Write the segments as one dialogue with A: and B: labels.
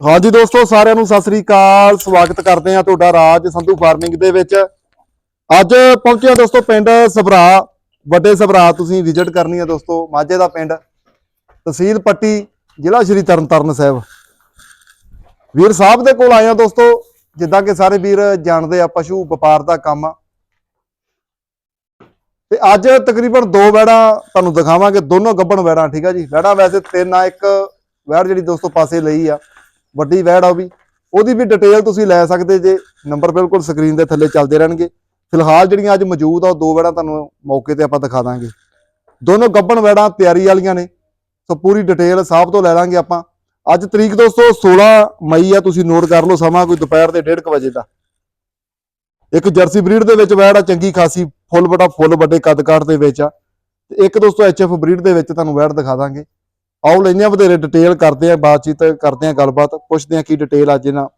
A: ਹਾਂਜੀ ਦੋਸਤੋ, ਸਾਰਿਆਂ ਨੂੰ ਸਤਿ ਸ੍ਰੀ ਅਕਾਲ। ਸਵਾਗਤ ਕਰਦੇ ਆ ਤੁਹਾਡਾ ਰਾਜ ਸੰਧੂ ਫਾਰਮਿੰਗ ਦੇ ਵਿੱਚ। ਅੱਜ ਪਹੁੰਚਿਆ ਦੋਸਤੋ, ਪਿੰਡ ਸਭਰਾ, ਵੱਡੇ ਸਭਰਾ। ਤੁਸੀਂ ਵਿਜ਼ਿਟ ਕਰਨੀ ਆ ਦੋਸਤੋ, ਮਾਝੇ ਦਾ ਪਿੰਡ, ਤਹਿਸੀਲ ਪੱਟੀ, ਜ਼ਿਲ੍ਹਾ ਸ਼੍ਰੀ ਤਰਨਤਾਰਨ ਸਾਹਿਬ। ਵੀਰ ਸਾਹਿਬ ਦੇ ਕੋਲ ਆਏ ਆ ਦੋਸਤੋ, ਜਿੱਦਾਂ ਕਿ ਸਾਰੇ ਵੀਰ ਜਾਣਦੇ ਆ, ਪਸ਼ੂ, ਵਪਾਰ ਦਾ ਕੰਮ। ਆ ਤੇ ਅੱਜ ਤਕਰੀਬਨ ਦੋ ਵੈੜਾਂ ਤੁਹਾਨੂੰ ਦਿਖਾਵਾਂਗੇ, ਦੋਨੋਂ ਗੱਬਣ ਵੈੜਾਂ ਠੀਕ ਆ ਜੀ? ਵੈੜਾਂ ਵੈਸੇ ਤਿੰਨ ਆ, ਇੱਕ ਵੈੜ ਜਿਹੜੀ ਦੋਸਤੋ ਪਾਸੇ ਲਈ ਆ। ਵੱਡੀ ਵੈੜ ਆ ਉਹ ਵੀ। ਉਹਦੀ ਵੀ ਡਿਟੇਲ ਤੁਸੀਂ ਲੈ ਸਕਦੇ ਜੇ। ਨੰਬਰ ਬਿਲਕੁਲ ਸਕਰੀਨ ਦੇ ਥੱਲੇ ਚੱਲਦੇ ਰਹਿਣਗੇ। ਫਿਲਹਾਲ ਜਿਹੜੀਆਂ ਅੱਜ ਮੌਜੂਦ ਆ, ਉਹ ਦੋ ਵੈੜਾਂ ਤੁਹਾਨੂੰ ਮੌਕੇ ਤੇ ਆਪਾਂ ਦਿਖਾ ਦਾਂਗੇ। ਦੋਨੋਂ ਗੱਬਣ ਵੈੜਾਂ ਤਿਆਰੀ ਵਾਲੀਆਂ ਨੇ। ਸੋ ਪੂਰੀ ਡਿਟੇਲ ਸਾਹਿਬ ਤੋਂ ਲੈ ਲਾਂਗੇ ਆਪਾਂ। ਅੱਜ ਤਰੀਕ ਦੋਸਤੋ 16 ਮਈ ਆ। ਤੁਸੀਂ ਨੋਟ ਕਰ ਲਓ ਸਮਾਂ, ਕੋਈ ਦੁਪਹਿਰ ਦੇ 1:30 ਵਜੇ ਦਾ। ਇੱਕ ਜਰਸੀ ਬਰੀਡ ਦੇ ਵਿੱਚ ਵੈੜ ਆ, ਚੰਗੀ ਖਾਸੀ ਫੁੱਲ ਬੜਾ ਫੁੱਲ ਵੱਡੇ ਕੱਦ ਕਾਠ ਦੇ ਵਿੱਚ ਆ। ਤੇ ਇੱਕ ਦੋਸਤੋ ਐਚਐਫ ਬਰੀਡ ਦੇ ਵਿੱਚ ਤੁਹਾਨੂੰ ਵੈੜ ਦਿਖਾ ਦਾਂਗੇ। ਆਓ ਲੈਂਦੇ ਆ ਵਧੇਰੇ ਡਿਟੇਲ ਕਰਦੇ ਆ ਬਾਤਚੀਤ ਕਰਦੇ ਆ ਗੱਲਬਾਤ ਪੁੱਛਦੇ ਆ ਕੀ ਡਿਟੇਲ ਅੱਜ ਇਹਨਾਂ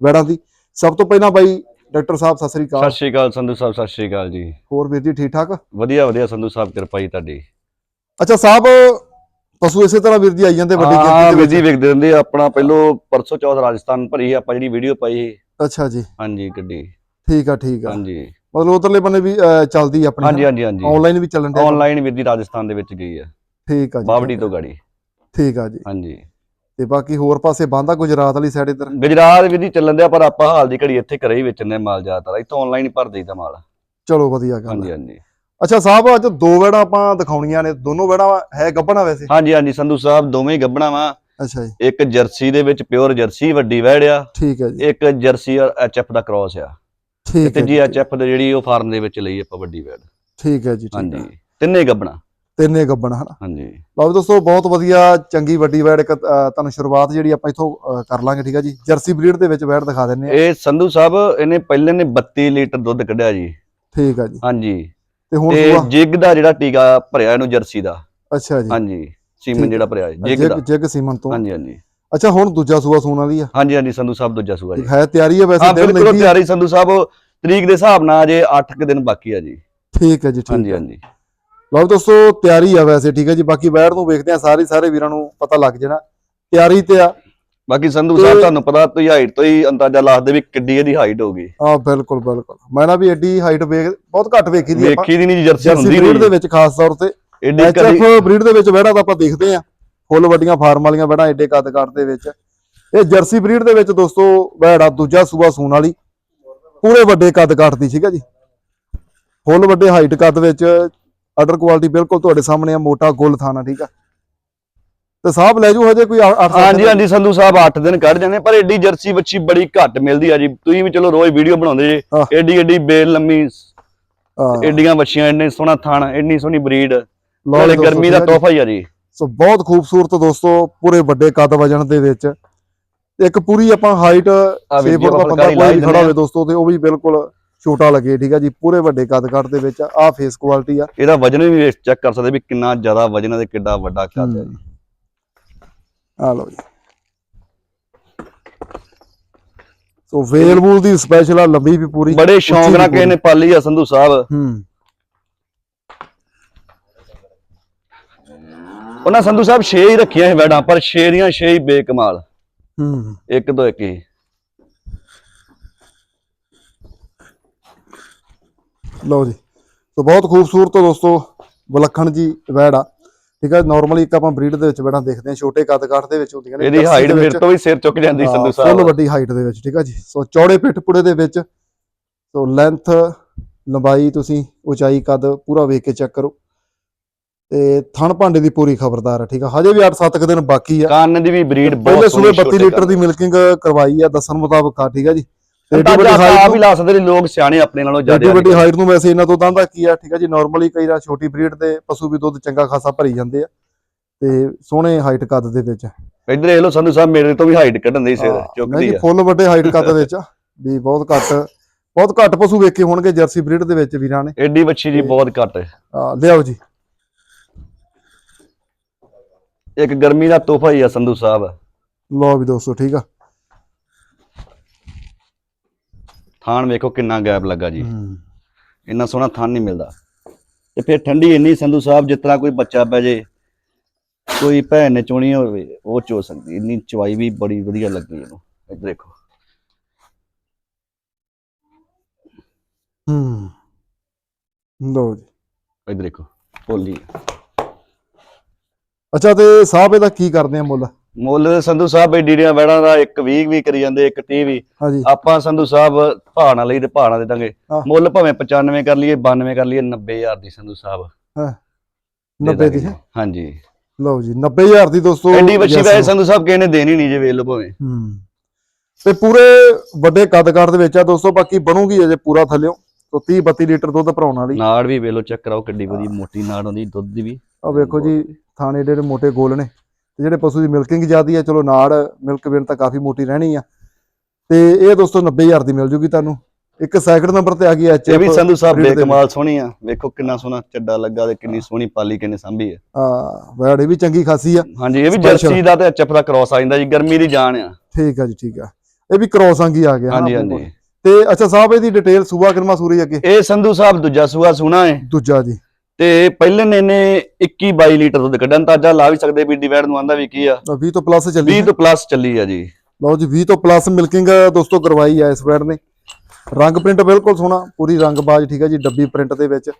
A: ਵੈੜਾਂ ਦੀ। ਸਭ ਤੋਂ ਪਹਿਲਾਂ ਬਾਈ ਡਾਕਟਰ ਸਾਹਿਬ ਸਤਿ ਸ੍ਰੀ
B: ਸਤਿ
A: ਅਕਾਲ
B: ਸ਼੍ਰੀ ਅਕਾਲ ਸੰਧੂ ਸਾਹਿਬ ਸਤਿ ਸ਼੍ਰੀ ਅਕਾਲ ਜੀ।
A: ਹੋਰ ਵੀਰ ਜੀ ਠੀਕ ਠਾਕ?
B: ਵਧੀਆ ਵਧੀਆ ਸੰਧੂ ਸਾਹਿਬ ਕਿਰਪਾ ਜੀ ਤੁਹਾਡੀ।
A: ਅੱਛਾ ਸਾਹਿਬ ਪਸ਼ੂ ਇਸੇ ਤਰ੍ਹਾਂ ਵੀਰ ਜੀ ਆਈ ਜਾਂਦੇ ਵੱਡੀ ਗਿਣਤੀ ਦੇ
B: ਵਿਧੀ
A: ਵਿੱਚ।
B: ਵਿਕਦੇ ਰਹਿੰਦੇ ਆ। ਆਪਣਾ ਪਹਿਲੋ ਪਰਸੋਂ ਚੌਥ ਰਾਜਸਥਾਨ ਭਰੀ ਆਪਾਂ ਜਿਹੜੀ ਵੀਡੀਓ ਪਾਈ ਸੀ।
A: ਅੱਛਾ ਜੀ।
B: ਹਾਂਜੀ ਗੱਡੀ।
A: ਠੀਕ ਆ ਠੀਕ ਆ।
B: ਹਾਂਜੀ।
A: ਮਤਲਬ ਉਧਰਲੇ ਬੰਨੇ ਵੀ ਅਹ, ਚੱਲਦੀ ਆ ਆਪਣੀ
B: ਹਾਂਜੀ ਹਾਂਜੀ ਹਾਂਜੀ।
A: ਆਨਲਾਈਨ ਵੀ ਚੱਲਣ ਦੇ
B: ਆਨਲਾਈਨ ਵਿਧੀ ਰਾਜਸਥਾਨ ਦੇ ਵਿੱਚ ਗਈ ਆ।
A: ਠੀਕ ਆ ਜੀ
B: ਬਾਵੜੀ ਤੋਂ ਗਾੜੀ।
A: ਠੀਕ ਆ ਜੀ।
B: ਹਾਂਜੀ।
A: ਤੇ ਬਾਕੀ ਹੋਰ ਪਾਸੇ ਬੰਦਾ ਗੁਜਰਾਤ ਵਾਲੀ ਸਾਈਡ ਇੱਧਰ?
B: ਗੁਜਰਾਤ ਵਿਧੀ ਚੱਲਣ ਦਿਆ ਪਰ ਆਪਾਂ ਹਾਲ ਦੀ ਘੜੀ ਇੱਥੇ ਘਰੇ ਹੀ ਵੇਚਣੇ ਮਾਲ ਜ਼ਿਆਦਾਤਰ। ਇੱਥੋਂ ਆਨਲਾਈਨ ਹੀ ਭਰ ਦੇਈਦਾ ਮਾਲ।
A: ਚਲੋ ਵਧੀਆ ਗੱਲ
B: ਹਾਂਜੀ। ਹਾਂਜੀ।
A: ਅੱਛਾ ਸਾਹਿਬ ਅੱਜ ਦੋ ਵੈੜਾਂ ਆਪਾਂ ਦਿਖਾਉਣੀਆਂ ਨੇ। ਦੋਨੋਂ ਵੈੜਾਂ ਹੈ ਗੱਬਣਾ ਵੈਸੇ?
B: ਹਾਂਜੀ ਹਾਂਜੀ ਸੰਧੂ ਸਾਹਿਬ ਦੋਵੇਂ ਗੱਬਣਾ ਵਾ।
A: ਅੱਛਾ ਜੀ।
B: ਇੱਕ ਜਰਸੀ ਦੇ ਵਿੱਚ ਪਿਓਰ ਜਰਸੀ ਵੱਡੀ ਵਹਿੜ ਆ।
A: ਠੀਕ ਹੈ ਜੀ।
B: ਇੱਕ ਜਰਸੀ ਐਚਐਫ ਦਾ ਕ੍ਰਾਸ ਆ।
A: ਠੀਕ
B: ਤੇ
A: ਹੈ
B: ਜੀ
A: ਜੀ,
B: ਐਚਐਫ ਦੇ ਜਿਹੜੀ ਉਹ ਫਾਰਮ ਦੇ ਵਿੱਚ ਲਈ ਆਪਾਂ ਵੱਡੀ ਵਹਿੜ
A: ਠੀਕ ਹੈ ਜੀ ਠੀਕ
B: ਹਾਂਜੀ। ਤਿੰਨੇ ਗੱਬਣਾ।
A: ਤਿੰਨੇ ਗੱਬਣ ਹਨਾ?
B: ਹਾਂਜੀ।
A: ਲਓ ਵੀ ਦੋਸਤੋ ਬਹੁਤ ਵਧੀਆ ਚੰਗੀ ਵੱਡੀ ਵੈੜ ਇੱਕ ਤੁਹਾਨੂੰ ਸ਼ੁਰੂਆਤ ਜਿਹੜੀ ਆਪਾਂ ਇਥੋਂ ਕਰ ਲਾਂਗੇ ਠੀਕ ਹੈ ਜੀ? ਜਰਸੀ ਬਰੀਡ ਦੇ ਵਿੱਚ ਵੈੜ ਦਿਖਾ ਦਿੰਨੇ ਆ।
B: ਇਹ ਸੰਧੂ ਸਾਹਿਬ ਇਹਨੇ ਪਹਿਲੇ ਨੇ 32 ਲੀਟਰ ਦੁੱਧ ਕੱਢਿਆ ਜੀ।
A: ਠੀਕ ਹੈ ਜੀ।
B: ਹਾਂਜੀ।
A: ਤੇ ਹੁਣ
B: ਜਿਗ ਦਾ ਜਿਹੜਾ ਟੀਕਾ ਭਰਿਆ ਇਹਨੂੰ ਜਰਸੀ ਦਾ।
A: ਅੱਛਾ ਜੀ।
B: ਹਾਂਜੀ। ਸੀਮਨ। ਜਿਹੜਾ ਭਰਿਆ ਜਿਗ ਦਾ।
A: ਜਿਗ ਸੀਮਨ ਤੋਂ।
B: ਹਾਂਜੀ ਹਾਂਜੀ।
A: ਅੱਛਾ ਹੁਣ ਦੂਜਾ ਸੂਆ ਸੂਣ ਵਾਲੀ ਆ?
B: ਹਾਂਜੀ ਹਾਂਜੀ ਸੰਧੂ ਸਾਹਿਬ ਦੂਜਾ ਸੂਆ ਜੀ।
A: ਹੈ ਤਿਆਰੀ ਹੈ ਵੈਸੇ ਦਿਨ ਲੱਗੀ ਆ।
B: ਤਿਆਰੀ ਸੰਧੂ ਸਾਹਿਬ ਤਰੀਕ ਦੇ ਹਿਸਾਬ ਨਾਲ ਅਜੇ 8 ਕੁ ਦਿਨ ਬਾਕੀ ਆ ਜੀ।
A: ਠੀਕ ਹੈ ਜੀ ਠੀਕ
B: ਹਾਂਜੀ ਹਾਂਜੀ।
A: ਲਓ ਦੋਸਤੋ ਤਿਆਰੀ ਆ ਵੈਸੇ ਠੀਕ ਹੈ ਜੀ। ਬਾਕੀ ਵੈੜ ਨੂੰ ਵੇਖਦੇ ਆ ਸਾਰੇ ਸਾਰੇ ਵੀਰਾਂ ਨੂੰ ਪਤਾ ਲੱਗ ਜਾਣਾ। ਤਿਆਰੀ ਤੇ ਆ।
B: ਬਾਕੀ ਸੰਧੂ ਸਾਹਿਬ ਤੁਹਾਨੂੰ ਪਤਾ ਤੁਸੀਂ ਹਾਈਟ ਤੋਂ ਹੀ ਅੰਦਾਜ਼ਾ ਲਾਦੇ ਵੀ ਕਿੱਡੀ ਇਹਦੀ ਹਾਈਟ ਹੋਊਗੀ
A: ਆ ਬਿਲਕੁਲ ਬਿਲਕੁਲ। ਮੈਂ ਨਾ ਵੀ ਐਡੀ ਹਾਈਟ ਵੇਖ ਬਹੁਤ ਘੱਟ ਵੇਖੀ ਦੀ ਆਪਾਂ
B: ਵੇਖੀ ਦੀ ਨਹੀਂ ਜਰਸੀ ਹੁੰਦੀ
A: ਬਰੀਡ ਦੇ ਵਿੱਚ ਖਾਸ ਤੌਰ ਤੇ।
B: ਏਡੀ ਕਦੀ
A: ਬਰੀਡ ਦੇ ਵਿੱਚ ਵੈੜਾਂ ਤਾਂ ਆਪਾਂ ਦੇਖਦੇ ਆ। ਫੁੱਲ ਵੱਡੀਆਂ ਫਾਰਮ ਵਾਲੀਆਂ ਵੈੜਾਂ ਏਡੇ ਕੱਦ ਕੱਦ ਦੇ ਵਿੱਚ। ਇਹ ਜਰਸੀ ਬਰੀਡ ਦੇ ਵਿੱਚ ਦੋਸਤੋ ਵੈੜਾ ਦੂਜਾ ਸੂਆ ਸੂਣ ਵਾਲੀ। ਪੂਰੇ ਵੱਡੇ ਕੱਦ ਕੱਟ ਦੀ ਠੀਕ ਹੈ ਜੀ। ਫੁੱਲ ਵੱਡੇ ਹਾਈਟ ਕੱਦ ਵਿੱਚ ਆਰਡਰ ਕੁਆਲਿਟੀ ਬਿਲਕੁਲ ਤੁਹਾਡੇ ਸਾਹਮਣੇ ਆ ਮੋਟਾ ਗੁੱਲ ਥਾਣਾ ਠੀਕ ਆ? ਤੇ ਸਾਹਿਬ ਲੈ ਜੂ ਹਜੇ ਕੋਈ 8
B: ਹਾਂਜੀ ਹਾਂਜੀ ਸੰਧੂ ਸਾਹਿਬ 8 ਦਿਨ ਕੱਢ ਜਾਂਦੇ ਪਰ ਏਡੀ ਜਰਸੀ ਬੱਚੀ ਬੜੀ ਘੱਟ ਮਿਲਦੀ ਆ ਜੀ। ਤੁਸੀਂ ਵੀ ਚਲੋ ਰੋਜ਼ ਵੀਡੀਓ ਬਣਾਉਂਦੇ ਜੇ। ਏਡੀ ਏਡੀ ਬੇਲ ਲੰਮੀ ਏਡੀਆਂ ਬੱਚੀਆਂ ਇੰਨੇ ਸੋਹਣਾ ਥਣ ਇੰਨੀ ਸੋਹਣੀ ਬਰੀਡ। ਨਾਲੇ ਗਰਮੀ ਦਾ ਤੋਹਫਾ ਹੀ ਆ ਜੀ।
A: ਸੋ ਬਹੁਤ ਖੂਬਸੂਰਤ ਦੋਸਤੋ ਪੂਰੇ ਵੱਡੇ ਕੱਦ ਵਜਣ ਦੇ ਵਿੱਚ। ਇੱਕ ਪੂਰੀ ਆਪਾਂ ਹਾਈਟ 6
B: ਵੀਰ ਜੀ,
A: ਫੁੱਟ ਦਾ ਬੰਦਾ ਕੋਈ ਖੜਾ ਹੋਵੇ ਦੋਸਤੋ ਤੇ ਉਹ ਵੀ ਬਿਲਕੁਲ ਛੋਟਾ ਲੱਗੇ ਠੀਕ ਹੈ ਜੀ ਪੂਰੇ ਵੱਡੇ ਕੱਦ ਕੱਟ ਦੇ ਵਿੱਚ ਆ ਫੇਸ ਕੁਆਲਿਟੀ ਆ।
B: ਇਹਦਾ ਵਜਨ ਵੀ ਚੈੱਕ ਕਰ ਸਕਦੇ ਵੀ ਕਿੰਨਾ ਜ਼ਿਆਦਾ ਵਜਨ ਹੈ ਤੇ ਕਿੱਡਾ ਵੱਡਾ ਕੱਦ ਹੈ।
A: ਆ ਲਓ ਜੀ। ਸੋ ਵੇਲਬੂਲ ਦੀ ਸਪੈਸ਼ਲ ਆ ਲੰਬੀ ਵੀ ਪੂਰੀ।
B: ਬੜੇ ਸ਼ੌਂਕ ਨਾਲ ਕਿਸੇ ਨੇ ਪਾਲੀ ਆ ਸੰਧੂ ਸਾਹਿਬ।
A: ਹੂੰ।
B: ਉਹਨਾਂ ਸੰਧੂ ਸਾਹਿਬ 6 ਹੀ ਰੱਖੀਆਂ ਸੀ ਵੈਡਾਂ ਪਰ 6 ਦੀਆਂ 6 ਹੀ ਬੇਕਮਾਲ।
A: ਹੂੰ।
B: ਇੱਕ ਤੋਂ ਇੱਕ ਹੀ।
A: ਲਓ ਜੀ। ਸੋ ਬਹੁਤ ਖੂਬਸੂਰਤ ਦੋਸਤੋ ਵਿਲੱਖਣ ਜੀ ਵੈੜ ਆ। ਠੀਕ ਹੈ ਨਾਰਮਲੀ ਇੱਕ ਆਪਾਂ ਬਰੀਡ ਦੇ ਵਿੱਚ ਵੈੜਾਂ ਦੇਖਦੇ ਹਾਂ ਛੋਟੇ ਕੱਦ ਕਾਠ ਦੇ ਵਿੱਚ ਹੁੰਦੀਆਂ ਨੇ
B: ਇਹਦੀ ਹਾਈਟ ਮੇਰੇ ਤੋਂ ਵੀ ਸਿਰ ਚੁੱਕ ਜਾਂਦੀ ਸੰਧੂ
A: ਹਾਂ,
B: ਸਾਹਿਬ।
A: ਫੁੱਲ ਵੱਡੀ ਹਾਈਟ ਦੇ ਵਿੱਚ ਠੀਕ ਆ ਜੀ। ਸੋ ਚੌੜੇ ਪਿੱਠ ਪੁੜੇ ਦੇ ਵਿੱਚ ਸੋ ਲੈਂਥ ਲੰਬਾਈ ਤੁਸੀਂ ਉਚਾਈ ਕੱਦ ਪੂਰਾ ਵੇਖ ਕੇ ਚੈੱਕ ਕਰੋ। ਤੇ ਥਣ ਭਾਂਡੇ ਦੀ ਪੂਰੀ ਖਬਰਦਾਰ ਹੈ ਠੀਕ ਆ। ਹਜੇ ਵੀ 8-7 ਕੁ ਦਿਨ ਬਾਕੀ ਆ।
B: ਕੰਨ ਦੀ ਵੀ ਬਰੀਡ ਬਹੁਤ ਸੋਹਣੀ
A: 32 ਲੀਟਰ ਦੀ ਮਿਲਕਿੰਗ ਕਰਵਾਈ ਆ ਦੱਸਣ ਮੁਤਾਬਕ ਆ ਠੀਕ ਆ ਜੀ। ਏਡੀ ਵੱਡੀ
B: ਆ
A: ਹਾਈਟ
B: ਵੀ ਲਾ ਸਕਦੇ ਨੇ ਲੋਕ ਸਿਆਣੇ ਆਪਣੇ ਨਾਲੋਂ
A: ਏਡੀ
B: ਜ਼ਿਆਦਾ
A: ਵੱਡੀ ਹਾਈਟ ਨੂੰ ਵੈਸੇ ਇਹਨਾਂ ਤੋਂ ਦੰਦਾ ਕੀ ਆ ਠੀਕ ਆ ਜੀ ਨਾਰਮਲੀ ਕਈ ਵਾਰ ਛੋਟੀ ਬਰੀਡ ਦੇ ਪਸ਼ੂ ਵੀ ਦੁੱਧ ਚੰਗਾ ਖਾਸਾ ਭਰੀ ਜਾਂਦੇ ਆ ਤੇ ਸੋਹਣੇ ਹਾਈਟ ਕੱਦ ਦੇ ਵਿੱਚ।
B: ਇੱਧਰ ਇਹ ਲੋ ਸੰਧੂ ਸਾਹਿਬ ਮੇਰੇ ਤੋਂ ਵੀ ਹਾਈਟ ਕੱਢਣ ਦੀ ਸਿਰ
A: ਹਾਂ, ਨਹੀਂ
B: ਚੁੱਕਦੀ
A: ਜੀ
B: ਆ।
A: ਫੁੱਲ ਵੱਡੇ ਹਾਈਟ ਕੱਦ ਵਿੱਚ ਆ, ਵੀ ਬਹੁਤ ਘੱਟ ਬਹੁਤ ਘੱਟ ਪਸ਼ੂ ਵੇਖੇ ਹੋਣਗੇ ਜਰਸੀ ਬਰੀਡ ਦੇ ਵਿੱਚ ਵੀਰਾਂ ਨੇ।
B: ਐਡੀ ਬੱਚੀ ਜੀ ਬਹੁਤ ਘੱਟ। ਹੈ
A: ਆ, ਲਿਆਓ ਜੀ।
B: ਇੱਕ ਗਰਮੀ ਦਾ ਤੋਹਫਾ ਹੀ ਆ ਸੰਧੂ ਸਾਹਿਬ।
A: ਲਓ ਵੀ ਦੋਸਤੋ ਠੀਕ ਆ।
B: ਥਾਣ ਵੇਖੋ ਕਿੰਨਾ ਗੈਪ ਲੱਗਾ ਜੀ। ਇੰਨਾ ਸੋਹਣਾ ਥਾਣ ਨਹੀਂ ਮਿਲਦਾ। ਤੇ ਫਿਰ ਠੰਡੀ ਇੰਨੀ ਸੰਧੂ ਸਾਹਿਬ ਜਿਸ ਤਰ੍ਹਾਂ ਕੋਈ ਬੱਚਾ ਪੈ ਜੇ ਕੋਈ ਭੈਣ ਨੇ ਚੋਣੀ ਹੋਵੇ ਉਹ ਚੋ ਸਕਦੀ। ਇੰਨੀ ਚਵਾਈ ਵੀ ਬੜੀ ਵਧੀਆ ਲੱਗੀ ਇਹਨੂੰ। ਇੱਧਰ ਦੇਖੋ।
A: ਹੂੰ। ਜੀ।
B: ਇੱਧਰ ਦੇਖੋ। ਭੋਲੀ
A: ਅੱਛਾ ਤੇ ਸਾਹਿਬ ਇਹਦਾ ਕੀ ਕਰਦੇ ਆ ਮੁੱਲ?
B: ਮੁੱਲ ਸੰਧੂ ਸਾਹਿਬ ਏਡੀਆਂ ਵੈੜਾਂ ਦਾ ਇੱਕ 20 ਵੀ ਕਰੀ ਜਾਂਦੇ ਇੱਕ 30 ਵੀ
A: ਹਾਂਜੀ।
B: ਆਪਾਂ ਸੰਧੂ ਸਾਹਿਬ ਭਾਣਾ ਲਈ ਤੇ ਭਾਣਾ ਦੇ ਦਾਂਗੇ।
A: ਹਾਂ।
B: ਮੁੱਲ ਭਾਵੇਂ 95 ਕਰ ਲਈਏ 92 ਕਰ ਲਈਏ 90000 ਦੀ ਸੰਧੂ ਸਾਹਿਬ।
A: ਹਾਂ।
B: ਦੇ
A: 90 ਦੀ
B: ਦਾਂਗੇ।
A: ਹੈ
B: ਹਾਂਜੀ।
A: ਲਓ ਜੀ 90000 ਦੀ ਦੋਸਤੋ
B: ਐਡੀ
A: yes
B: ਵੈਸੇ ਸੰਧੂ ਸਾਹਿਬ ਕਿਸੇ ਨੇ ਦੇਣੀ ਨਹੀਂ ਜੇ ਵੇਖ ਲਓ ਭਾਵੇਂ।
A: ਹੂੰ। ਤੇ ਪੂਰੇ ਵੱਡੇ ਕੱਦ-ਕੱਦ ਦੇ ਵਿੱਚ ਆ ਦੋਸਤੋ ਬਾਕੀ ਬਣੂਗੀ ਅਜੇ ਪੂਰਾ ਥੱਲਿਓ। ਤੋਂ 30 32 ਲੀਟਰ ਦੁੱਧ ਭਰਾਉਣ ਵਾਲੀ।
B: ਨਾੜ ਵੀ ਵੇਖ ਲਓ ਚੈੱਕ ਕਰਾਓ ਕਿੱਡੀ ਵਧੀਆ ਮੋਟੀ ਨਾੜ ਆਉਂਦੀ ਦੁੱਧ ਦੀ ਵੀ।
A: ਆ ਵੇਖੋ ਜੀ ਥਾਣੇ ਜਿਹੜੇ ਮੋਟੇ ਗੋਲ ਨੇ। ਤੇ ਜਿਹੜੇ ਪਸ਼ੂ ਦੀ ਮਿਲਕਿੰਗ ਜ਼ਿਆਦੀ ਹੈ ਚਲੋ ਨਾੜ ਮਿਲਕ ਵੇਨ ਤਾਂ ਕਾਫੀ ਮੋਟੀ ਰਹਿਣੀ ਆ। ਤੇ ਇਹ ਦੋਸਤੋ 90000 ਦੀ ਮਿਲ ਜੂਗੀ ਤੁਹਾਨੂੰ। ਇੱਕ ਸੈਕਿੰਡ ਨੰਬਰ ਤੇ ਆ ਗਈ ਐਚ
B: ਇਹ ਵੀ ਸੰਧੂ ਸਾਹਿਬ ਬੇਕਮਾਲ ਸੋਹਣੀ ਆ। ਵੇਖੋ ਕਿੰਨਾ ਸੋਹਣਾ ਚੱਡਾ ਲੱਗਾ ਤੇ ਕਿੰਨੀ ਸੋਹਣੀ ਪਾਲੀ ਕਿੰਨੇ ਸੰਭੀ ਆ।
A: ਆ ਵੈੜ ਇਹ ਵੀ ਚੰਗੀ ਖਾਸੀ ਆ।
B: ਹਾਂਜੀ ਇਹ ਵੀ। ਜਰਸੀ ਦਾ ਤੇ ਐਚਐਫ ਦਾ ਕ੍ਰਾਸ ਆ ਜਾਂਦਾ ਜੀ ਗਰਮੀ ਦੀ ਜਾਨ ਆ।
A: ਠੀਕ ਆ ਜੀ ਠੀਕ ਆ। ਇਹ ਵੀ ਕ੍ਰੋਸ ਆਂਗੀ ਆ ਗਿਆ।
B: ਹਾਂਜੀ ਹਾਂਜੀ।
A: ਤੇ ਅੱਛਾ ਸਾਹਿਬ ਇਹਦੀ ਡਿਟੇਲ ਸੂਬਾ ਕਿਰਮਾ ਸੂਰੀ ਅੱਗੇ।
B: ਇਹ ਸੰਧੂ ਸਾਹਿਬ ਦੂਜਾ ਸੂਆ ਸੋਹਣਾ ਹੈ
A: ਦੂਜਾ ਜੀ।
B: ਤੇ ਪਹਿਲੇ ਨੇ ਨੇ 21 22 ਲੀਟਰ ਦੁੱਧ ਕੱਢਣ ਅੰਦਾਜ਼ਾ ਲਾ ਵੀ ਸਕਦੇ ਵੀ ਡਿਵਾਈਡ ਨੂੰ ਆਂਦਾ ਵੀ ਕੀ ਆ।
A: ਤਾਂ 20 ਤੋਂ ਪਲੱਸ ਚੱਲੀ
B: 20 ਤੋਂ ਪਲੱਸ ਚੱਲੀ ਆ ਜੀ।
A: ਲਓ ਜੀ 20 ਤੋਂ ਪਲੱਸ ਮਿਲਕਿੰਗ ਦੋਸਤੋ ਕਰਵਾਈ ਆ ਇਸ ਵੈੜ ਨੇ। ਰੰਗ ਪ੍ਰਿੰਟ ਬਿਲਕੁਲ ਸੋਹਣਾ ਪੂਰੀ ਰੰਗਬਾਜ਼ ਠੀਕ ਹੈ ਜੀ ਡੱਬੀ ਪ੍ਰਿੰਟ ਦੇ ਵਿੱਚ।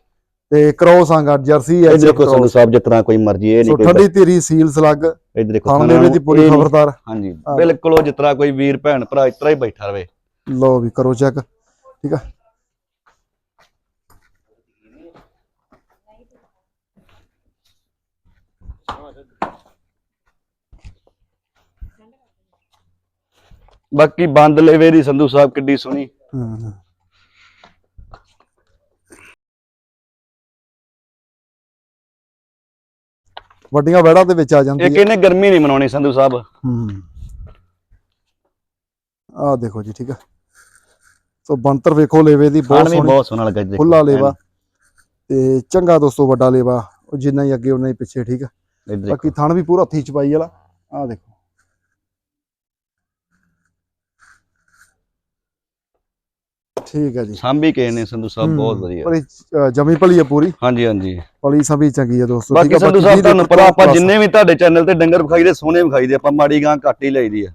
A: ਤੇ ਕ੍ਰੋਸ ਆਂਗਾ ਜਰਸੀ ਹੈ
B: ਦੇਖੋ ਸੰਧੂ ਸਾਹਿਬ ਜਿਸ ਤਰ੍ਹਾਂ ਕੋਈ ਮਰਜ਼ੀ ਇਹ ਨਹੀਂ ਕੋਈ
A: ਠੰਡੀ ਧੀਰੀ ਸੀਲ ਸਲੱਗ
B: ਇਧਰ ਦੇਖੋ
A: ਖਾਣ
B: ਖਾਣਾ
A: ਦੇ ਦੀ ਪੂਰੀ ਖਬਰਦਾਰ।
B: ਹਾਂਜੀ। ਬਿਲਕੁਲ ਉਹ ਤਰ੍ਹਾਂ ਕੋਈ ਵੀਰ ਭੈਣ ਭਰਾ ਇਸ ਤਰ੍ਹਾਂ ਹੀ ਬੈਠਾ ਰਵੇ।
A: ਲਓ ਵੀ ਕਰੋ ਚੈੱਕ ਠੀਕ ਆ।
B: ਬਾਕੀ ਬੰਦ ਲੇਵੇ ਦੀ ਸੰਧੂ ਸਾਹਿਬ ਕਿੱਡੀ ਸੋਹਣੀ।
A: ਹਾਂ। ਵੱਡੀਆਂ ਵੈੜਾਂ ਦੇ ਵਿੱਚ ਆ ਜਾਂਦੀ
B: ਇੱਕ
A: ਹੈ।
B: ਗਰਮੀ ਨਹੀਂ ਮਨਾਉਣੀ ਸੰਧੂ ਸਾਹਿਬ।
A: ਹੂੰ। ਆਹ ਦੇਖੋ ਜੀ ਠੀਕ ਆ। ਸੋ ਬੰਤਰ ਵੇਖੋ ਲੇਵੇ ਦੀ ਬਹੁਤ
B: ਵੀ
A: ਸੋਹਣੀ।
B: ਬਹੁਤ ਸੋਹਣਾ ਲੱਗਾ ਜੀ।
A: ਖੁੱਲਾ ਲੇਵਾ। ਤੇ ਚੰਗਾ ਦੋਸਤੋ ਵੱਡਾ ਲੇਵਾ ਉਹ ਜਿੰਨਾ ਹੀ ਅੱਗੇ ਉਨਾ ਹੀ ਪਿੱਛੇ ਠੀਕ ਆ।
B: ਦੇਖੋ।
A: ਬਾਕੀ ਥਣ ਵੀ ਪੂਰਾ ਹੱਥੀ ਚਪਾਈ ਵਾਲਾ। ਆਹ ਦੇਖੋ। ਠੀਕ ਹੈ ਜੀ।
B: ਸਾਂਭੀ ਕੇ ਨੇ ਸੰਧੂ ਸਾਹਿਬ ਬਹੁਤ ਵਧੀਆ।
A: ਭਲੀ, ਅ, ਜਮੀ ਭਲੀ ਹੈ ਪੂਰੀ।
B: ਹਾਂਜੀ ਹਾਂਜੀ।
A: ਭਲੀ ਸਭੀ ਚੰਗੀ ਹੈ ਦੋਸਤੋ।
B: ਬਾਕੀ ਸੰਧੂ ਸਾਹਿਬ ਤੁਹਾਨੂੰ ਪਤਾ ਆਪਾਂ ਜਿੰਨੇ ਵੀ ਤੁਹਾਡੇ ਚੈਨਲ ਤੇ ਡੰਗਰ ਵਿਖਾਈ ਦੇ ਸੋਹਣੇ ਵਿਖਾਈ ਦੇ ਆਪਾਂ ਮਾੜੀ ਗਾਂ ਘੱਟ ਹੀ ਲਈਦੀ ਆ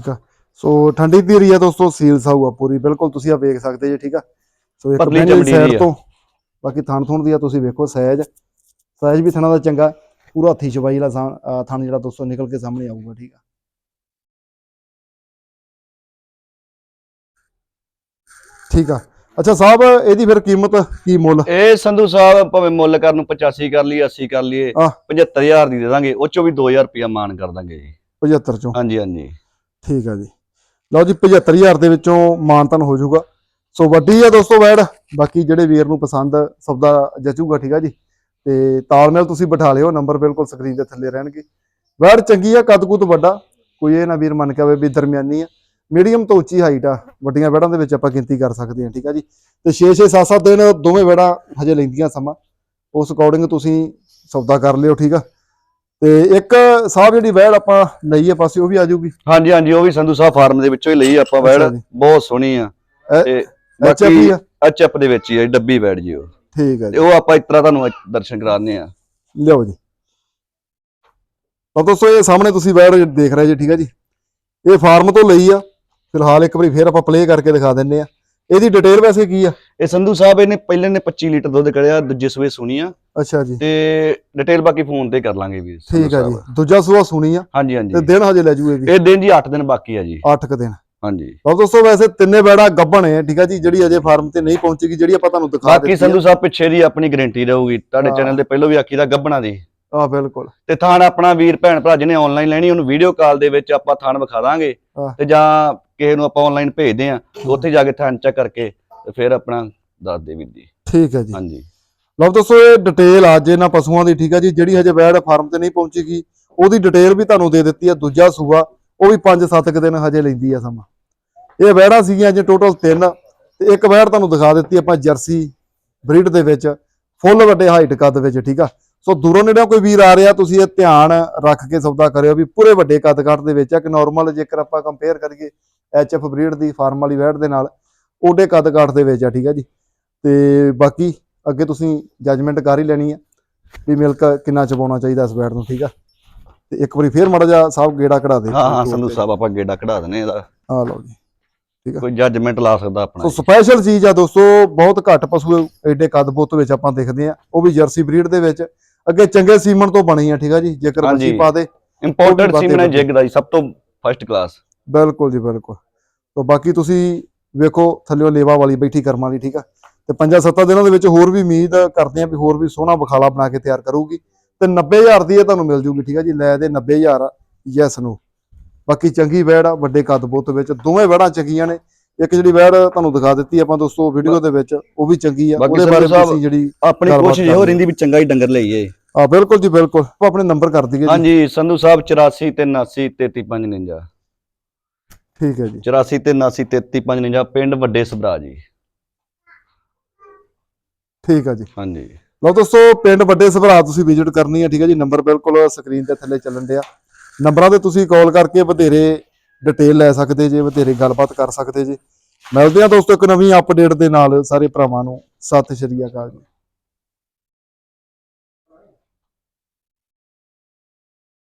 A: ਠੀਕ ਆ? ਸੋ ਠੰਡੀ ਧੀਰੀ ਆ ਦੋਸਤੋ ਸੀਲ ਸਾਊ ਆ ਪੂਰੀ। ਬਿਲਕੁਲ ਤੁਸੀਂ ਆ ਵੇਖ ਸਕਦੇ ਜੀ ਠੀਕ ਆ? ਸੋ ਇੱਕ ਮਹਿੰਗੀ
B: ਚਮੜੀ ਦੀ।
A: ਤੋਂ ਬਾਕੀ ਥਣ ਥੁਣ ਦੀ ਆ ਤੁਸੀਂ ਵੇਖੋ ਸਾਈਜ਼ ਸਾਈਜ਼ ਵੀ ਥਣਾ ਦਾ ਚੰਗਾ। ਪੂਰਾ ਹੱਥੀ ਚਬਾਈ ਵਾਲਾ ਥਣ ਜਿਹੜਾ ਦੋਸਤੋ ਨਿਕਲ ਕੇ ਸਾਹਮਣੇ ਆਊਗਾ ਠੀਕ ਆ? ਠੀਕ ਆ। ਅੱਛਾ ਸਾਹਿਬ ਇਹਦੀ ਫਿਰ ਕੀਮਤ ਕੀ ਮੁੱਲ?
B: ਇਹ ਸੰਧੂ ਸਾਹਿਬ ਭਾਵੇਂ ਮੁੱਲ ਕਰਨ ਨੂੰ 85 ਕਰ ਲਈਏ 80 ਕਰ ਲਈਏ
A: ਆਹ।
B: 75000 ਦੀ ਦੇ ਦਾਂਗੇ ਉਹ ਚੋਂ ਵੀ 2000 ਰੁਪਇਆ ਮਾਨ ਕਰ ਦਾਂਗੇ ਜੀ।
A: 75 ਚੋਂ?
B: ਹਾਂਜੀ ਹਾਂਜੀ।
A: ਠੀਕ ਆ ਜੀ। ਲਓ ਜੀ 75000 ਦੇ ਵਿੱਚੋਂ ਮਾਨਤਨ ਹੋ ਜਾਊਗਾ। ਸੋ ਵੱਡੀ ਆ ਦੋਸਤੋ ਵੈੜ, ਬਾਕੀ ਜਿਹੜੇ ਵੀਰ ਨੂੰ ਪਸੰਦ ਸੌਦਾ ਜਚੂਗਾ, ਠੀਕ ਆ ਜੀ। ਤੇ ਤਾਲਮੇਲ ਤੁਸੀਂ ਬਿਠਾ ਲਿਓ, ਨੰਬਰ ਬਿਲਕੁਲ ਸਕਰੀਨ ਦੇ ਥੱਲੇ ਰਹਿਣਗੇ। ਵੈੜ, ਚੰਗੀ ਆ ਕੱਦ ਕੁੱਦ ਵੱਡਾ। ਕੋਈ ਇਹ ਨਾ ਵੀਰ ਮੰਨ ਕੇ ਆਵੇ ਵੀ ਦਰਮਿਆਨੀ ਆ। ਮੀਡੀਅਮ ਤੋਂ ਉੱਚੀ ਹਾਈਟ ਆ। ਵੱਡੀਆਂ ਵੈੜਾਂ ਦੇ ਵਿੱਚ ਆਪਾਂ ਗਿਣਤੀ ਕਰ ਸਕਦੇ ਹਾਂ, ਠੀਕ ਆ ਜੀ। ਤੇ 6 6 7 7 ਦਿਨ ਦੋਵੇਂ ਵੈੜਾਂ ਹਜੇ ਲੈਂਦੀਆਂ ਸਮਾਂ। ਉਸ ਅਕੋਰਡਿੰਗ ਤੁਸੀਂ ਸੌਦਾ ਕਰ ਲਿਓ, ਠੀਕ ਆ। ਤੇ ਇੱਕ ਸਾਹਿਬ ਜਿਹੜੀ ਵੈੜ ਆਪਾਂ ਲਈ ਆ ਪਾਸੇ ਉਹ ਵੀ ਆ ਜਾਊਗੀ?
B: ਹਾਂਜੀ ਹਾਂਜੀ ਉਹ ਵੀ ਸੰਧੂ ਸਾਹਿਬ ਫਾਰਮ ਦੇ ਵਿੱਚੋਂ ਹੀ ਲਈ ਆਪਾਂ ਵੈੜ। ਬਹੁਤ ਸੋਹਣੀ ਆ। ਤੇ ਬਾਕੀ
A: ਆ?
B: ਐਚਐਫ ਦੇ ਵਿੱਚ ਹੀ ਆ ਡੱਬੀ ਵੈੜ ਜੀ ਉਹ।
A: ਠੀਕ ਹੈ
B: ਤੇ
A: ਜੀ
B: ਉਹ ਆਪਾਂ ਇਸ ਤਰ੍ਹਾਂ ਤੁਹਾਨੂੰ ਦਰਸ਼ਨ ਕਰਾਉਂਦੇ ਆ।
A: ਲਿਓ ਜੀ। ਤਾਂ ਦੋਸਤੋ ਇਹ ਸਾਹਮਣੇ ਤੁਸੀਂ ਵੈੜ ਦੇਖ ਰਹੇ ਜੀ ਠੀਕ ਹੈ ਜੀ? ਇਹ ਫਾਰਮ ਤੋਂ ਲਈ ਆ। ਫਿਲਹਾਲ ਇੱਕ ਵਾਰੀ ਫੇਰ ਆਪਾਂ ਪਲੇ ਕਰਕੇ ਦਿਖਾ ਦਿੰਨੇ ਆ। ਇਹਦੀ ਡਿਟੇਲ ਵੈਸੇ ਕੀ ਆ?
B: ਇਹ ਸੰਧੂ ਸਾਹਿਬ ਇਹਨੇ ਪਹਿਲੇ ਨੇ 25 ਲੀਟਰ ਦੁੱਧ ਕੱਢਿਆ ਦੂਜੇ ਸੂਏ ਸੁਣੀ ਆ।
A: ਅੱਛਾ ਜੀ।
B: ਤੇ ਡਿਟੇਲ ਬਾਕੀ ਫੋਨ ਤੇ ਕਰ ਲਾਂਗੇ ਵੀ ਸੰਧੂ
A: ਠੀਕ ਹੈ ਜੀ। ਦੂਜਾ ਸੂਆ ਸੁਣੀ ਆ?
B: ਹਾਂਜੀ
A: ਤੇ
B: ਹਾਂਜੀ
A: ਦਿਨ ਹਜੇ ਲੈ ਜੂ ਇਹ ਵੀ?
B: ਇਹ ਦਿਨ ਜੀ 8 ਦਿਨ ਬਾਕੀ ਆ ਜੀ।
A: 8 ਕ ਦਿਨ।
B: ਹਾਂਜੀ।
A: ਤਾਂ ਦੋਸਤੋ ਵੈਸੇ ਤਿੰਨੇ ਵੈੜਾ ਗੱਭਣ ਹੈ ਠੀਕ ਹੈ ਜੀ ਜਿਹੜੀ ਅਜੇ ਫਾਰਮ ਤੇ ਨਹੀਂ ਪਹੁੰਚੇਗੀ ਜਿਹੜੀ ਆਪਾਂ ਤੁਹਾਨੂੰ ਦਿਖਾ
B: ਬਾਕੀ
A: ਦਿੱਤੀ
B: ਸੰਧੂ ਸਾਹਿਬ ਪਿੱਛੇ ਦੀ ਆਪਣੀ ਗਾਰੰਟੀ ਰਹੂਗੀ। ਤੁਹਾਡੇ। ਚੈਨਲ ਤੇ ਪਹਿਲਾਂ ਵੀ ਆਖੀ ਦਾ ਗੱਬਣਾ ਦੀ।
A: ਆ ਬਿਲਕੁਲ।
B: ਤੇ ਥਾਣ ਆਪਣਾ ਵੀਰ ਭੈਣ ਭਰਾ ਜਿਹਨੇ ਆਨਲਾਈਨ ਲੈਣੀ ਉਹਨੂੰ ਵੀਡੀਓ ਕਾਲ ਦੇ ਵਿੱਚ ਆਪਾਂ ਥਾਣ ਵਿਖਾ ਦਾਂਗੇ। ਤੇ ਜਾਂ ਕਿਸੇ ਨੂੰ ਆਪਾਂ ਆਨਲਾਈਨ ਭੇਜਦੇ ਆ ਉੱਥੇ ਜਾ ਕੇ ਥਾਣ ਚੈੱਕ ਕਰਕੇ ਤੇ ਫਿਰ ਆਪਣਾ ਦੱਸ ਦੇ ਵੀਰ ਜੀ।
A: ਠੀਕ ਹੈ ਜੀ।
B: ਹਾਂਜੀ।
A: ਲਓ ਦੋਸਤੋ ਇਹ ਡਿਟੇਲ ਅੱਜ ਇਹਨਾਂ ਪਸ਼ੂਆਂ ਦੀ ਠੀਕ ਹੈ ਜੀ ਜਿਹੜੀ ਹਜੇ ਵੈੜ ਫਾਰਮ ਤੇ ਨਹੀਂ ਪਹੁੰਚੇਗੀ ਉਹਦੀ ਡਿਟੇਲ ਵੀ ਤੁਹਾਨੂੰ ਦੇ ਦਿੱਤੀ ਹੈ ਦੂਜਾ ਸੂਆ ਉਹ ਵੀ 5-7 ਦਿਨ ਹਜੇ ਲੈਂਦੀ ਆ ਸਮਾਂ। ਇਹ ਵੈੜਾਂ ਸੀਗੀਆਂ ਜੇ ਟੋਟਲ 3 ਤੇ ਇੱਕ ਵੈੜ ਤੁਹਾਨੂੰ ਦਿਖਾ ਦਿੱਤੀ ਆਪਾਂ ਜਰਸੀ ਬਰੀਡ ਦੇ ਵਿੱਚ ਫੁੱਲ ਵੱਡੇ ਹਾਈਟ ਕੱਦ ਵਿੱਚ ਠੀਕ ਆ। ਸੋ ਦੂਰੋਂ ਨੇੜਿਓਂ ਕੋਈ ਵੀਰ ਆ ਰਿਹਾ ਤੁਸੀਂ ਇਹ ਧਿਆਨ ਰੱਖ ਕੇ ਸੌਦਾ ਕਰਿਓ ਵੀ ਪੂਰੇ ਵੱਡੇ ਕੱਦ ਕੱਟ ਦੇ ਵਿੱਚ ਆ ਕਿ ਨਾਰਮਲ ਜੇਕਰ ਆਪਾਂ ਕੰਪੇਅਰ ਕਰੀਏ ਐਚਐਫ ਬਰੀਡ ਦੀ ਫਾਰਮ ਵਾਲੀ ਵੈੜ ਦੇ ਨਾਲ ਓਡੇ ਕੱਦ ਕੱਟ ਦੇ ਵਿੱਚ ਆ ਠੀਕ ਆ ਜੀ। ਤੇ ਬਾਕੀ ਅੱਗੇ ਤੁਸੀਂ ਜੱਜਮੈਂਟ ਕਰ ਹੀ ਲੈਣੀ ਆ ਵੀ ਮਿਲਕ ਕਿੰਨਾ ਚਬਾਉਣਾ ਚਾਹੀਦਾ ਇਸ ਵੈੜ ਨੂੰ ਠੀਕ ਆ। ਤੇ ਇੱਕ ਵਾਰੀ ਫੇਰ ਮੜਾ ਜਾ ਸਾਹਿਬ ਗੇੜਾ ਕਢਾ ਦੇ।
B: ਹਾਂ ਹਾਂ ਸੰਧੂ ਸਾਹਿਬ ਆਪਾਂ ਗੇੜਾ ਕਢਾ ਦਨੇ ਇਹਦਾ।
A: ਆ ਲਓ ਜੀ
B: ਕੋਈ ਜੱਜਮੈਂਟ ਲਾ ਸਕਦਾ ਆਪਣਾ
A: ਸੋ ਸਪੈਸ਼ਲ ਚੀਜ਼ ਆ ਦੋਸਤੋ ਬਹੁਤ ਘੱਟ ਪਸ਼ੂ ਐਡੇ ਕੱਦ ਬੁੱਤ ਵਿੱਚ ਆਪਾਂ ਦੇਖਦੇ ਆ ਉਹ ਵੀ ਜਰਸੀ ਬਰੀਡ ਦੇ ਵਿੱਚ। ਅੱਗੇ ਚੰਗੇ ਸੀਮਨ ਤੋਂ ਬਣੀ ਆ ਠੀਕ ਆ ਜੀ ਜੇਕਰ। ਬੱਚੀ ਪਾ ਦੇ
B: ਇੰਪੋਰਟਡ ਸੀਮਨ ਹੈ। ਜਿਗ ਦਾ ਜੀ ਸਭ ਤੋਂ ਫਸਟ ਕਲਾਸ
A: ਬਿਲਕੁਲ ਜੀ ਬਿਲਕੁਲ। ਤੋਂ ਬਾਕੀ ਤੁਸੀਂ ਵੇਖੋ ਥੱਲਿਓ ਲੇਵਾ ਵਾਲੀ ਬੈਠੀ ਕਰਮਾਂ ਵਾਲੀ ਠੀਕ ਆ? ਤੇ ਪੰਜਾਂ ਸੱਤਾਂ ਦਿਨਾਂ ਦੇ ਵਿੱਚ ਹੋਰ ਵੀ ਉਮੀਦ ਕਰਦੇ ਆ ਵੀ ਹੋਰ ਵੀ ਸੋਹਣਾ ਬਖਾਲਾ ਬਣਾ ਕੇ ਤਿਆਰ ਕਰੂਗੀ। ਤੇ 90000 ਦੀ ਇਹ ਤੁਹਾਨੂੰ ਮਿਲ ਜੂਗੀ ਠੀਕ ਆ ਜੀ? ਲੈ ਦੇ 90000 ਯੈਸ ਨੂੰ। ਬਾਕੀ ਚੰਗੀ ਵੈੜ ਆ ਵੱਡੇ ਕੱਦ ਬੁੱਤ ਵਿੱਚ। ਦੋਵੇਂ ਵੈੜਾਂ ਚੰਗੀਆਂ ਨੇ। ਇੱਕ ਜਿਹੜੀ ਵੈੜ ਤੁਹਾਨੂੰ ਦਿਖਾ ਦਿੱਤੀ ਆਪਾਂ ਦੋਸਤੋ ਵੀਡੀਓ ਦੇ ਵਿੱਚ ਉਹ ਵੀ ਚੰਗੀ ਆ। ਉਹਦੇ ਬਾਰੇ ਤੁਸੀਂ ਜਿਹੜੀ
B: ਆਪਣੀ ਕੋਸ਼ਿਸ਼ ਇਹੋ। ਰਹਿੰਦੀ ਵੀ ਚੰਗਾ ਹੀ ਡੰਗਰ ਲਈਏ।
A: ਆ ਬਿਲਕੁਲ ਜੀ ਬਿਲਕੁਲ। ਆਪਾਂ ਆਪਣੇ ਨੰਬਰ ਕਰ ਦਈਏ ਜੀ।
B: ਹਾਂਜੀ ਸੰਧੂ ਸਾਹਿਬ 84 ਤੇ 79 3359
A: ਠੀਕ ਹੈ ਜੀ।
B: 84 ਤੇ 79 3359 ਪਿੰਡ ਵੱਡੇ ਸਭਰਾ ਜੀ।
A: ਠੀਕ ਹੈ ਜੀ।
B: ਹਾਂਜੀ।
A: ਲਓ ਦੋਸਤੋ ਪਿੰਡ ਵੱਡੇ ਸਭਰਾ ਤੁਸੀਂ ਵਿਜ਼ਿਟ ਕਰਨੀ ਹੈ ਠੀਕ ਹੈ ਜੀ। ਨੰਬਰ ਬਿਲਕੁਲ ਸਕਰੀਨ ਤੇ ਥੱਲੇ ਚੱਲਣ ਡਿਆ। ਨੰਬਰਾਂ ਤੇ ਤੁਸੀਂ ਕਾਲ ਕਰਕੇ ਵਧੇਰੇ ਡਿਟੇਲ ਲੈ ਸਕਦੇ ਜੇ ਵਧੇਰੇ ਗੱਲਬਾਤ ਕਰ ਸਕਦੇ ਜੇ। ਮਿਲਦੇ ਆ ਦੋਸਤੋ ਇੱਕ ਨਵੀਂ ਅਪਡੇਟ ਦੇ ਨਾਲ ਸਾਰੇ ਭਰਾਵਾਂ ਨੂੰ। ਸਤਿ ਸ਼੍ਰੀ ਅਕਾਲ ਜੀ।